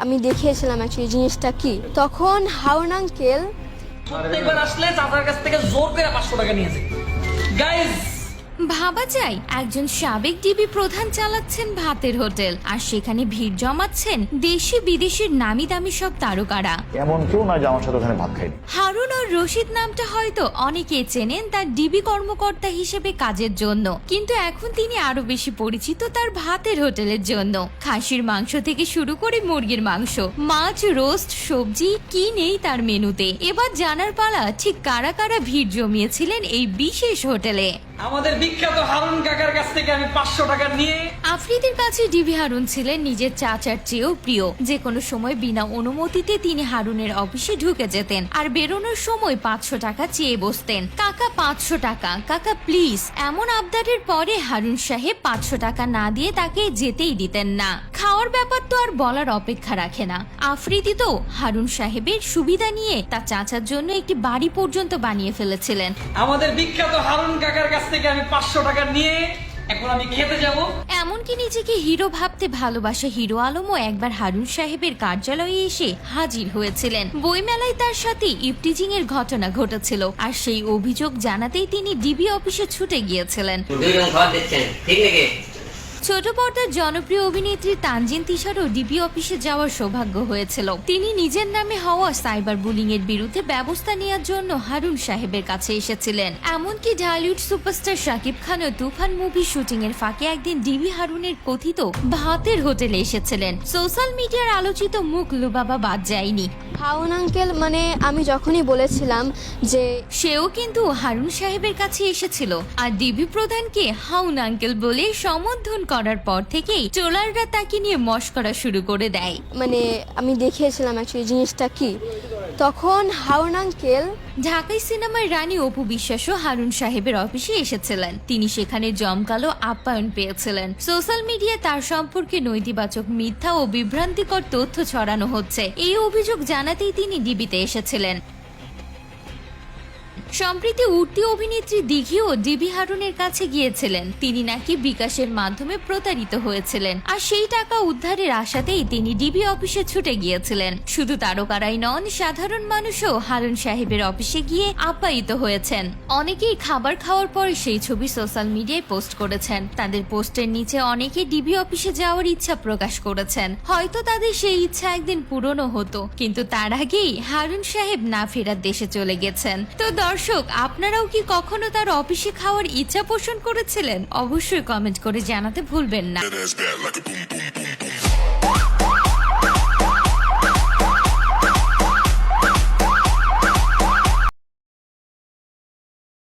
আমি দেখিয়েছিলাম অ্যাকচুয়ালি জিনিসটা কি? তখন হাওনাঙ্কেল প্রত্যেকবার আসলে চাচার কাছ থেকে জোর করে পাঁচশো টাকা নিয়েছে গাইজ ভাবা যায় একজন সাবেক ডিবি প্রধান চালাচ্ছেন ভাতের হোটেল আর সেখানে ভিড় জমাচ্ছেন দেশি বিদেশের নামি দামি সব তারকারা। এমন কেউ না যে আমার সাথে ওখানে ভাত খায়নি। হারুন ও রশিদ নামটা হয়তো অনেকে চেনেন তার ডিবি কর্মকর্তা হিসেবে কাজের জন্য কিন্তু এখন তিনি আরও বেশি পরিচিত তার ভাতের হোটেলের জন্য। খাসির মাংস থেকে শুরু করে মুরগির মাংস মাছ রোস্ট সবজি কি নেই তার মেনুতে। এবার জানার পালা ঠিক কারা কারা ভিড় জমিয়েছিলেন এই বিশেষ হোটেলে। আমাদের বিখ্যাত হারুন কাকার কাছ থেকে আমি পাঁচশো টাকা নিয়ে আফ্রিদির কাছে ডিবি হারুন ছিলেন নিজের চাচার চেয়েও প্রিয়। যে কোনো সময় বিনা অনুমতিতে তিনি হারুনের অফিসে ঢুকে যেতেন আর বেরোনোর সময় পাঁচশো টাকা চেয়ে বসতেন। কাকা পাঁচশো টাকা কাকা প্লিজ এমন আবদারের পরে হারুন সাহেব পাঁচশো টাকা না দিয়ে তাকে যেতেই দিতেন না। খাওয়ার ব্যাপার তো আর বলার অপেক্ষা রাখে না। আফ্রিদি তো হারুন সাহেবের সুবিধা নিয়ে তার চাচার জন্য একটি বাড়ি পর্যন্ত বানিয়ে ফেলেছিলেন। আমাদের বিখ্যাত হারুন কাকার কাছ থেকে আমি পাঁচশো টাকা নিয়ে এখন আমি খেতে যাব। এমনকি নিজেকে হিরো ভাবতে ভালোবাসা হিরো আলমও একবার হারুন সাহেবের কার্যালয়ে এসে হাজির হয়েছিলেন। বইমেলায় তার সাথে ইপটিজিং এর ঘটনা ঘটেছিল আর সেই অভিযোগ জানাতেই তিনি ডিবি অফিসে ছুটে গিয়েছিলেন। ছোট পর্দার জনপ্রিয় অভিনেত্রী তানজিন তিশারও ডিবি অফিসে যাওয়ার সৌভাগ্য হয়েছিল। তিনি নিজের নামে হওয়া সাইবার বুলিং এর বিরুদ্ধে ব্যবস্থা নেওয়ার জন্য হারুন সাহেবের কাছে এসেছিলেন। এমনকি ঢালিউড সুপারস্টার শাকিব খানও তুফান মুভি শুটিং এর ফাঁকে একদিন ডিবি হারুনের কথিত ভাতের হোটেলে এসেছিলেন। সোশ্যাল মিডিয়ার আলোচিত মুখ লুবাবা বাদ যায়নি। হাউন আঙ্কেল মানে আমি যখনই বলেছিলাম যে সেও কিন্তু হারুন সাহেবের কাছে এসেছিল। আর ডিবি প্রধানকে হাউন আঙ্কেল বলে সম্বোধন করার পর থেকেই ট্রোলাররা তাকে নিয়ে মস্করা শুরু করে দেয়। মানে আমি দেখিয়েছিলাম অ্যাকচুয়ালি জিনিসটা কি? তখন হাউন আঙ্কেল ঢাকাই সিনেমার রানী অপু বিশ্বাসও হারুন সাহেবের অফিসে এসেছিলেন। তিনি সেখানে জমকালো আপ্যায়ন পেয়েছিলেন। সোশ্যাল মিডিয়ায় তার সম্পর্কে নৈতিবাচক মিথ্যা ও বিভ্রান্তিকর তথ্য ছড়ানো হচ্ছে। এই অভিযোগ জানাতেই তিনি ডিবিতে এসেছিলেন। সম্প্রতি উঠতি অভিনেত্রী দিঘিও ডিবি হারুনের কাছে গিয়েছিলেন। তিনি নাকি বিকাশের মাধ্যমে প্রতারিত হয়েছিলেন। আর সেই টাকা উদ্ধারের আশাতেই তিনি ডিবি অফিসে ছুটে গিয়েছিলেন। শুধু তারকারাই নন, সাধারণ মানুষও হারুন সাহেবের অফিসে গিয়ে আপ্যায়িত হয়েছেন। অনেকেই খাবার খাওয়ার পর সেই ছবি সোশ্যাল মিডিয়ায় পোস্ট করেছেন। তাদের পোস্টের নিচে অনেকে ডিবি অফিসে যাওয়ার ইচ্ছা প্রকাশ করেছেন। হয়তো তাদের সেই ইচ্ছা একদিন পূরণও হতো, কিন্তু তার আগেই হারুন সাহেব না ফেরার দেশে চলে গেছেন। তো দর্শক দর্শক, আপনারাও কি কখনো তার অফিসে খাওয়ার ইচ্ছা পোষণ করেছিলেন? অবশ্যই কমেন্ট করে জানাতে ভুলবেন না।